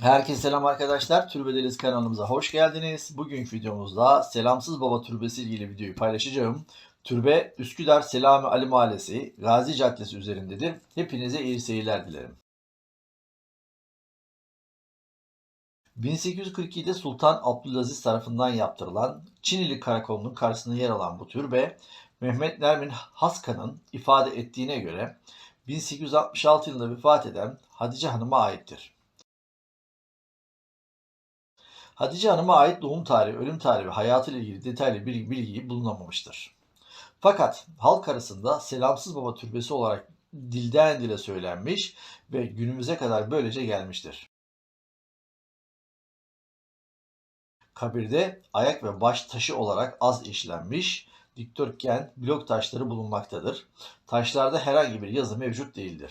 Herkese selam arkadaşlar. Türbedeliz kanalımıza hoş geldiniz. Bugünkü videomuzda Selamsız Baba Türbesi ilgili videoyu paylaşacağım. Türbe Üsküdar Selami Ali Mahallesi Gazi Caddesi üzerindedir. Hepinize iyi seyirler dilerim. 1842'de Sultan Abdülaziz tarafından yaptırılan Çinili Karakolu'nun karşısında yer alan bu türbe, Mehmet Nermin Haskan'ın ifade ettiğine göre 1866 yılında vefat eden Hatice Hanım'a aittir. Hatice Hanım'a ait doğum tarihi, ölüm tarihi ve hayatıyla ilgili detaylı bir bilgi bulunamamıştır. Fakat halk arasında Selamsız Baba Türbesi olarak dilden dile söylenmiş ve günümüze kadar böylece gelmiştir. Kabirde ayak ve baş taşı olarak az işlenmiş, dikdörtgen blok taşları bulunmaktadır. Taşlarda herhangi bir yazı mevcut değildir.